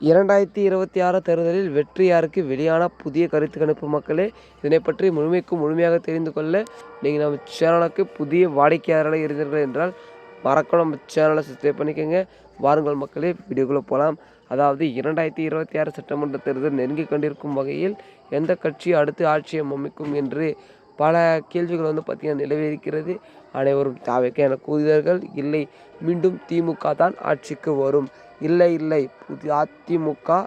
இரண்டாயிரத்தி இருபத்தி ஆறு தேர்தலில் வெற்றி யாருக்கு வெளியான புதிய கருத்து கணிப்பு மக்களே இதனை பற்றி முழுமைக்கும் முழுமையாக தெரிந்து கொள்ள நீங்கள் நம்ம சேனலுக்கு புதிய வாடிக்கையாளராக இருந்தீர்கள் என்றால் மறக்கணும் நம்ம சேனலை சப்ஸ்கிரைப் பண்ணிக்கோங்க. வாருங்கள் மக்களே வீடியோக்குள்ளே போகலாம். அதாவது இரண்டாயிரத்தி இருபத்தி ஆறு சட்டமன்ற தேர்தல் நெருங்கி கொண்டிருக்கும் வகையில் எந்த கட்சி அடுத்து ஆட்சியை அமைக்கும் என்று பல கேள்விகள் வந்து பார்த்திங்கன்னா நிலவிருக்கிறது அனைவரும் தாவைக்க என கூறுகிறார்கள் இல்லை மீண்டும் திமுக தான் ஆட்சிக்கு வரும். இல்லை இல்லை புதிய அதிமுக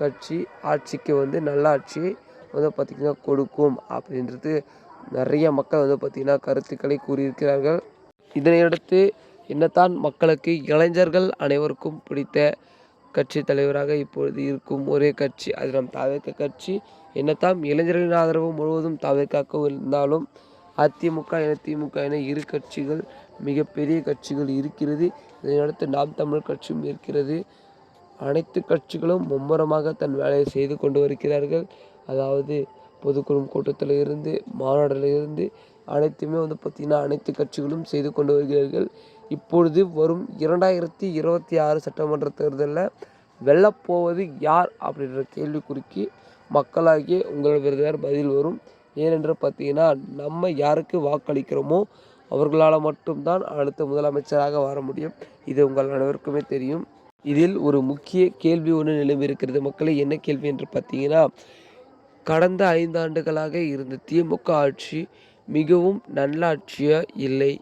கட்சி ஆட்சிக்கு வந்து நல்ல ஆட்சியை வந்து பார்த்திங்கன்னா கொடுக்கும் அப்படின்றது நிறைய மக்கள் வந்து பார்த்திங்கன்னா கருத்துக்களை கூறியிருக்கிறார்கள். இதனையடுத்து என்னத்தான் மக்களுக்கு இளைஞர்கள் அனைவருக்கும் பிடித்த கட்சி தலைவராக இப்பொழுது இருக்கும் ஒரே கட்சி. அது நம் தாவேக்க கட்சி. என்னத்தாம் இளைஞர்களின் ஆதரவு முழுவதும் தாவேக்காக இருந்தாலும் அதிமுக என திமுக என இரு கட்சிகள் மிகப்பெரிய கட்சிகள் இருக்கிறது. இதனையடுத்து நாம் தமிழ் கட்சியும் இருக்கிறது. அனைத்து கட்சிகளும் மும்முரமாக தன் வேலையை செய்து கொண்டு வருகிறார்கள். அதாவது பொதுக்குழு கூட்டத்தில் இருந்து மாநாடில் இருந்து அனைத்துமே வந்து பார்த்திங்கன்னா அனைத்து கட்சிகளும் செய்து கொண்டு வருகிறார்கள். இப்பொழுது வரும் இரண்டாயிரத்தி இருபத்தி ஆறு சட்டமன்ற தேர்தலில் வெல்லப்போவது யார் அப்படின்ற கேள்விக்குறிக்கு மக்களாகிய உங்களிடம் பதில் வரும். ஏனென்று பார்த்தீங்கன்னா நம்ம யாருக்கு வாக்களிக்கிறோமோ அவர்களால் மட்டும்தான் அடுத்த முதலமைச்சராக வர முடியும். இது உங்கள் அனைவருக்குமே தெரியும். இதில் ஒரு முக்கிய கேள்வி ஒன்று நிலவிருக்கிறது மக்களை என்ன கேள்வி என்று பார்த்தீங்கன்னா கடந்த ஐந்து ஆண்டுகளாக இருந்த திமுக ஆட்சி மிகவும் நல்லாட்சியாக இல்லை?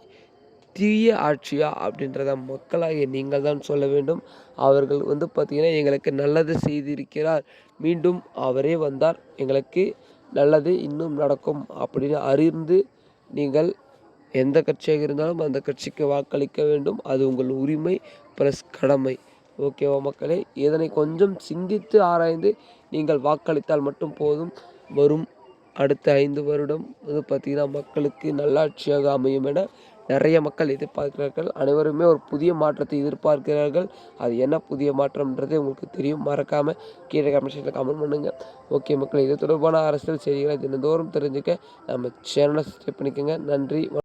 தீய ஆட்சியா அப்படின்றத மக்களாகிய நீங்கள் தான் சொல்ல வேண்டும். அவர்கள் வந்து பார்த்திங்கன்னா எங்களுக்கு நல்லது செய்திருக்கிறார். மீண்டும் அவரே வந்தார். எங்களுக்கு நல்லது இன்னும் நடக்கும் அப்படின்னு அறிந்து நீங்கள் எந்த கட்சியாக இருந்தாலும் அந்த கட்சிக்கு வாக்களிக்க வேண்டும். அது உங்கள் உரிமை ப்ளஸ் கடமை. ஓகேவா மக்களே? இதனை கொஞ்சம் சிந்தித்து ஆராய்ந்து நீங்கள் வாக்களித்தால் மட்டும் போதும். வரும் அடுத்த ஐந்து வருடம் வந்து பார்த்திங்கன்னா மக்களுக்கு நல்லாட்சியாக அமையும் என நிறைய மக்கள் எதிர்பார்க்கிறார்கள். அனைவருமே ஒரு புதிய மாற்றத்தை எதிர்பார்க்கிறார்கள். அது என்ன புதிய மாற்றம்ன்றது உங்களுக்கு தெரியும். மறக்காமல் கீழே கமெண்ட் கமெண்ட் பண்ணுங்கள் ஓகே மக்கள் இது தொடர்பான அரசியல் செய்திகளை தினந்தோறும் தெரிஞ்சுக்க நம்ம சேனலை சப்ஸ்கிரைப் பண்ணிக்கோங்க. நன்றி